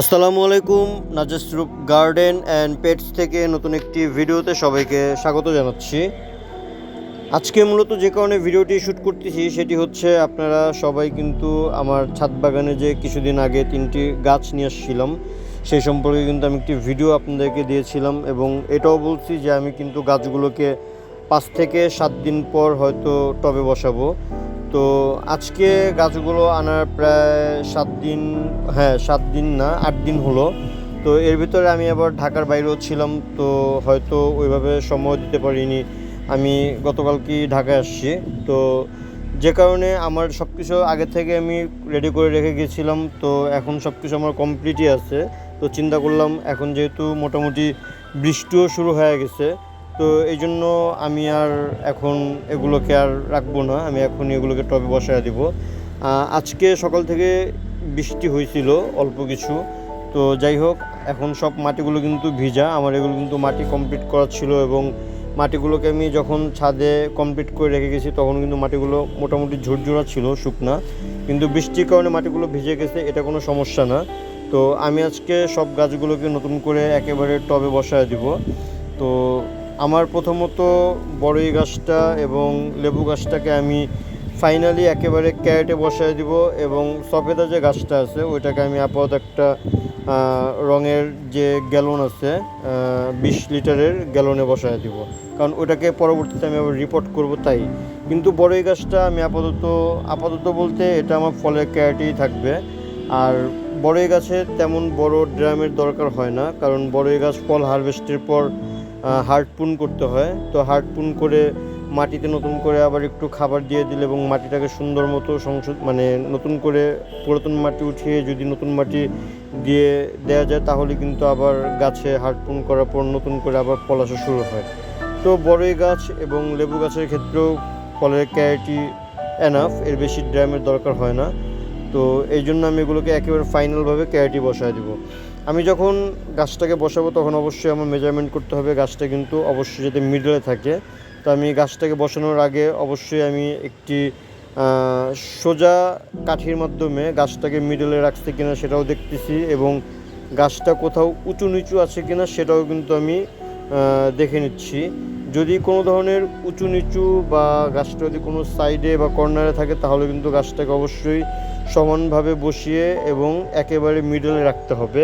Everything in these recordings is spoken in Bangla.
আসসালামু আলাইকুম নাজাসরুপ গার্ডেন অ্যান্ড পেটস থেকে নতুন একটি ভিডিওতে সবাইকে স্বাগত জানাচ্ছি। আজকে মূলত যে কারণে ভিডিওটি শ্যুট করতেছি সেটি হচ্ছে আপনারা সবাই কিন্তু আমার ছাদ বাগানে যে কিছুদিন আগে তিনটি গাছ নিয়ে আসছিলাম, সেই সম্পর্কে কিন্তু আমি একটি ভিডিও আপনাদেরকে দিয়েছিলাম এবং এটাও বলছি যে আমি কিন্তু গাছগুলোকে পাঁচ থেকে সাত দিন পর হয়তো টবে বসাবো। তো আজকে গাছগুলো আনার প্রায় সাত দিন হ্যাঁ সাত দিন না, আট দিন হলো। তো এর ভিতরে আমি আবার ঢাকার বাইরেও ছিলাম, তো হয়তো ওইভাবে সময় দিতে পারিনি। আমি গতকালকে ঢাকায় আসছি। তো যে কারণে আমার সব কিছু আগে থেকে আমি রেডি করে রেখে গেছিলাম, তো এখন সব কিছু আমার কমপ্লিটই আছে। তো চিন্তা করলাম, এখন যেহেতু মোটামুটি বৃষ্টিও শুরু হয়ে গেছে তো এই জন্য আমি আর এখন এগুলোকে আর রাখব না। আমি এখন এগুলোকে টবে বসায় দিব। আজকে সকাল থেকে বৃষ্টি হয়েছিল অল্প কিছু। তো যাই হোক, এখন সব মাটিগুলো কিন্তু ভিজা। আমার এগুলো কিন্তু মাটি কমপ্লিট করা ছিল এবং মাটিগুলোকে আমি যখন ছাদে কমপ্লিট করে রেখে গেছি, তখন কিন্তু মাটিগুলো মোটামুটি ঝুরঝুরা ছিল, শুকনা। কিন্তু বৃষ্টির কারণে মাটিগুলো ভিজে গেছে, এটা কোনো সমস্যা না। তো আমি আজকে সব গাছগুলোকে নতুন করে একেবারে টবে বসায় দিব। তো আমার প্রথমত বড়ই গাছটা এবং লেবু গাছটাকে আমি ফাইনালি একেবারে ক্যারেটে বসায় দিব এবং সফেদা যে গাছটা আছে, ওইটাকে আমি আপাতত একটা রঙের যে গ্যালন আছে বিশ লিটারের গ্যালনে বসায় দিব। কারণ ওটাকে পরবর্তীতে আমি আবার রিপোর্ট করব তাই। কিন্তু বড়ই গাছটা আমি আপাতত আপাতত বলতে এটা আমার ফলের ক্যারেটেই থাকবে। আর বড়ই গাছে তেমন বড় ড্রামের দরকার হয় না, কারণ বড়ই গাছ ফল হারভেস্টের পর হার্ডপুন করতে হয়। তো হার্ডপুন করে মাটিতে নতুন করে আবার একটু খাবার দিয়ে দিলে এবং মাটিটাকে সুন্দর মতো সংশোধ মানে নতুন করে পুরাতন মাটি উঠিয়ে যদি নতুন মাটি দিয়ে দেওয়া যায়, তাহলে কিন্তু আবার গাছে হার্ডপুন করার পর নতুন করে আবার আসা শুরু হয়। তো বড়ই গাছ এবং লেবু গাছের ক্ষেত্রেও ফলের ক্যারিটি এনাফ এর বেশি ড্রামের দরকার হয় না। তো এই জন্য আমি এগুলোকে একেবারে ফাইনালভাবে ক্যারিটি বসায় দেবো। আমি যখন গাছটাকে বসাবো তখন অবশ্যই আমার মেজারমেন্ট করতে হবে। গাছটা কিন্তু অবশ্যই যাতে মিডলে থাকে। তো আমি গাছটাকে বসানোর আগে অবশ্যই আমি একটি সোজা কাঠির মাধ্যমে গাছটাকে মিডলে রাখছে কিনা সেটাও দেখতেছি এবং গাছটা কোথাও উঁচু নিচু আছে কিনা সেটাও কিন্তু আমি দেখে নিচ্ছি। যদি কোনো ধরনের উঁচু নিচু বা গাছটা যদি কোনো সাইডে বা কর্নারে থাকে, তাহলে কিন্তু গাছটাকে অবশ্যই সমানভাবে বসিয়ে এবং একেবারে মিডলে রাখতে হবে।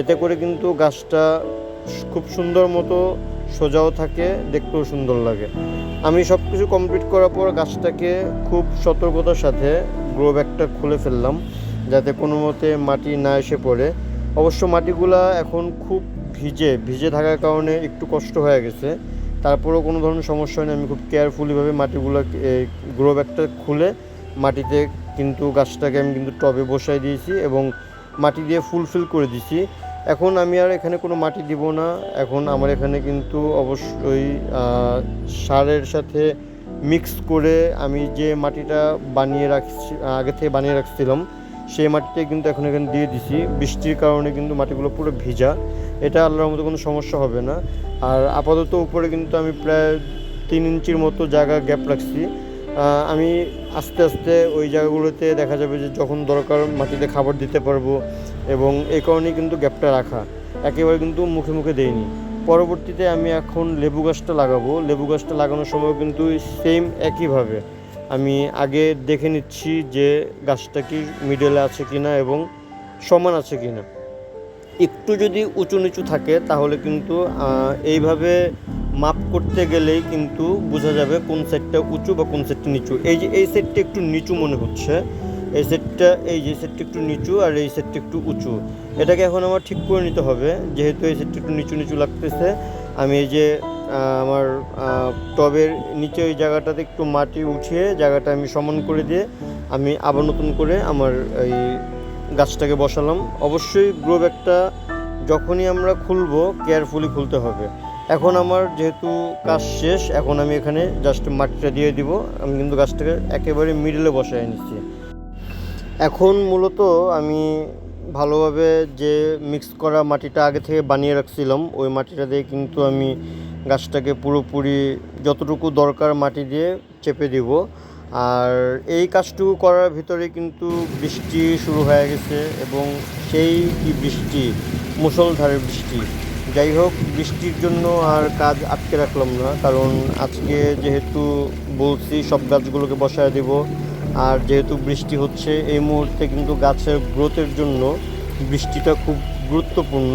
এতে করে কিন্তু গাছটা খুব সুন্দর মতো সোজাও থাকে, দেখতেও সুন্দর লাগে। আমি সব কিছু কমপ্লিট করার পর গাছটাকে খুব সতর্কতার সাথে গ্রো ব্যাগটা খুলে ফেললাম, যাতে কোনো মতে মাটি না এসে পড়ে। অবশ্য মাটিগুলা এখন খুব ভিজে ভিজে থাকার কারণে একটু কষ্ট হয়ে গেছে। তারপরেও কোনো ধরনের সমস্যা হয়নি। আমি খুব কেয়ারফুলিভাবে মাটিগুলো গ্রো ব্যাগটা খুলে মাটিতে কিন্তু গাছটাকে আমি কিন্তু টবে বসাই দিয়েছি এবং মাটি দিয়ে ফুলফিল করে দিয়েছি। এখন আমি আর এখানে কোনো মাটি দিব না। এখন আমার এখানে কিন্তু অবশ্যই সারের সাথে মিক্স করে আমি যে মাটিটা বানিয়ে রাখছি, আগে থেকে বানিয়ে রাখছিলাম সেই মাটিতে কিন্তু এখন এখানে দিয়ে দিছি। বৃষ্টির কারণে কিন্তু মাটিগুলো পুরো ভিজা। এটা আল্লাহর মতো কোনো সমস্যা হবে না। আর আপাতত উপরে কিন্তু আমি প্রায় তিন ইঞ্চির মতো জায়গা গ্যাপ রাখছি। আমি আস্তে আস্তে ওই জায়গাগুলোতে দেখা যাবে যে যখন দরকার মাটিতে খাবার দিতে পারব এবং এই কারণেই কিন্তু গ্যাপটা রাখা। একেবারে কিন্তু মুখে মুখে দেইনি। পরবর্তীতে আমি এখন লেবু গাছটা লাগাবো। লেবু গাছটা লাগানোর সময় কিন্তু সেম একইভাবে। আমি আগে দেখে নিচ্ছি যে গাছটা কি মিডলে আছে কি না এবং সমান আছে কি না একটু যদি উঁচু নিচু থাকে তাহলে কিন্তু এইভাবে মাপ করতে গেলেই কিন্তু বোঝা যাবে কোন সেটটা উঁচু বা কোন সেটটা নিচু। এই যে, এই সেটটা একটু নিচু মনে হচ্ছে। এই সেটটা এই যে সেটটা একটু নিচু আর এই সেটটা একটু উঁচু। এটাকে এখন আমার ঠিক করে নিতে হবে। যেহেতু এই সেটটা একটু নিচু নিচু লাগতেছে, আমি এই যে আমার টবের নিচে ওই জায়গাটাতে একটু মাটি উঠিয়ে জায়গাটা আমি সমান করে দিয়ে আমি আবার নতুন করে আমার এই গাছটাকে বসালাম। অবশ্যই গ্রো ব্যাগটা যখনই আমরা খুলবো, কেয়ারফুলি খুলতে হবে। এখন আমার যেহেতু কাজ শেষ, এখন আমি এখানে জাস্ট মাটিটা দিয়ে দিব। আমি কিন্তু গাছটাকে একেবারে মিডলে বসায় নিচ্ছি। এখন মূলত আমি ভালোভাবে যে মিক্স করা মাটিটা আগে থেকে বানিয়ে রাখছিলাম, ওই মাটিটা দিয়ে কিন্তু আমি গাছটাকে পুরোপুরি যতটুকু দরকার মাটি দিয়ে চেপে দিব। আর এই কাজটুকু করার ভিতরে কিন্তু বৃষ্টি শুরু হয়ে গেছে এবং সেই কি বৃষ্টি, মুষলধারে বৃষ্টি। যাই হোক, বৃষ্টির জন্য আর কাজ আটকে রাখলাম না, কারণ আজকে যেহেতু বলছি সব গাছগুলোকে বসায় দেব। আর যেহেতু বৃষ্টি হচ্ছে, এই মুহূর্তে কিন্তু গাছের গ্রোথের জন্য বৃষ্টিটা খুব গুরুত্বপূর্ণ।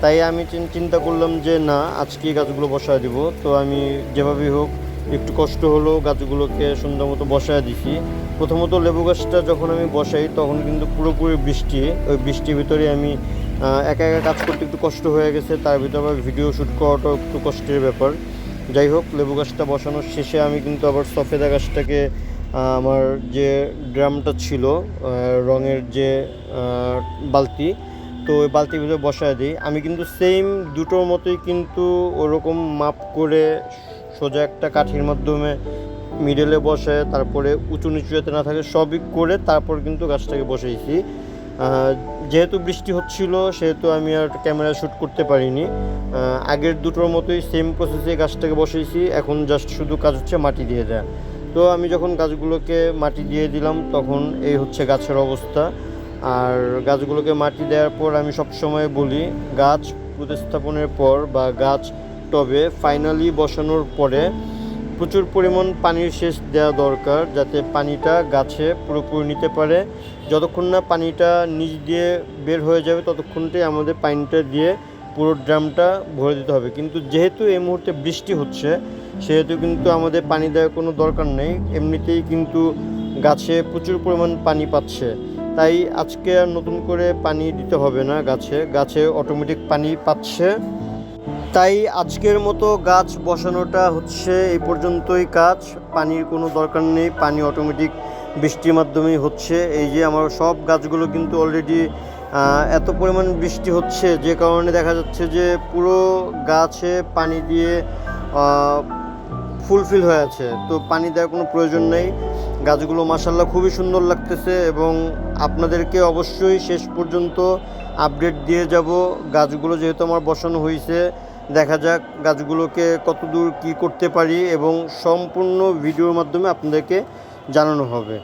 তাই আমি চিন- চিন্তা করলাম যে না, আজকে গাছগুলো বসায় দিব। তো আমি যেভাবেই হোক, একটু কষ্ট হলেও গাছগুলোকে সুন্দর মতো বসায় দিছি। প্রথমত লেবু গাছটা যখন আমি বসাই, তখন কিন্তু পুরোপুরি বৃষ্টি। ওই বৃষ্টির ভিতরে আমি একা একা কাজ করতে একটু কষ্ট হয়ে গেছে। তার ভিতরে আবার ভিডিও শ্যুট করাটাও একটু কষ্টের ব্যাপার। যাই হোক, লেবু গাছটা বসানোর শেষে আমি কিন্তু আবার সফেদা গাছটাকে আমার যে ড্রামটা ছিল রঙের যে বালতি তো ওই বালতির ভিতরে বসায় দিই। আমি কিন্তু সেম দুটোর মতোই কিন্তু ওরকম মাপ করে সোজা একটা কাঠির মাধ্যমে মিডলে বসে তারপরে উঁচু নিচু যাতে না থাকে সবই করে তারপর কিন্তু গাছটাকে বসাইছি। আহ, যেহেতু বৃষ্টি হচ্ছিল সেহেতু আমি আর ক্যামেরা শ্যুট করতে পারিনি। আগের দুটোর মতোই সেম প্রসেসে গাছটাকে বসাইছি এখন জাস্ট শুধু কাজ হচ্ছে মাটি দিয়ে দেয়া। তো আমি যখন গাছগুলোকে মাটি দিয়ে দিলাম তখন এই হচ্ছে গাছের অবস্থা। আর গাছগুলোকে মাটি দেওয়ার পর আমি সবসময় বলি, গাছ প্রতিস্থাপনের পর বা গাছ টবে ফাইনালি বসানোর পরে প্রচুর পরিমাণ পানির সেচ দেওয়া দরকার যাতে পানিটা গাছে পুরোপুরি নিতে পারে। যতক্ষণ না পানিটা নিচ দিয়ে বের হয়ে যাবে, ততক্ষণটাই আমাদের পানিটা দিয়ে পুরো ড্রামটা ভরে দিতে হবে। কিন্তু যেহেতু এই মুহূর্তে বৃষ্টি হচ্ছে, সেহেতু কিন্তু আমাদের পানি দেওয়ার কোনো দরকার নেই। এমনিতেই কিন্তু গাছে প্রচুর পরিমাণ পানি পাচ্ছে। তাই আজকে আর নতুন করে পানি দিতে হবে না গাছে। গাছে অটোমেটিক পানি পাচ্ছে। তাই আজকের মতো গাছ বসানোটা হচ্ছে এই পর্যন্তই কাজ। পানির কোনো দরকার নেই, পানি অটোমেটিক বৃষ্টির মাধ্যমেই হচ্ছে। এই যে আমার সব গাছগুলো কিন্তু অলরেডি এত পরিমাণ বৃষ্টি হচ্ছে, যে কারণে দেখা যাচ্ছে যে পুরো গাছে পানি দিয়ে ফুলফিল হয়ে আছে। তো পানি দেওয়ার কোনো প্রয়োজন নেই। গাছগুলো মাসাল্লাহ খুবই সুন্দর লাগতেছে এবং আপনাদেরকে অবশ্যই শেষ পর্যন্ত আপডেট দিয়ে যাব। গাছগুলো যেহেতু আমার বসানো হয়েছে দেখা যাক গাছগুলোকে কতদূর কি করতে পারি এবং সম্পূর্ণ ভিডিওর মাধ্যমে আপনাদেরকে জানানো হবে।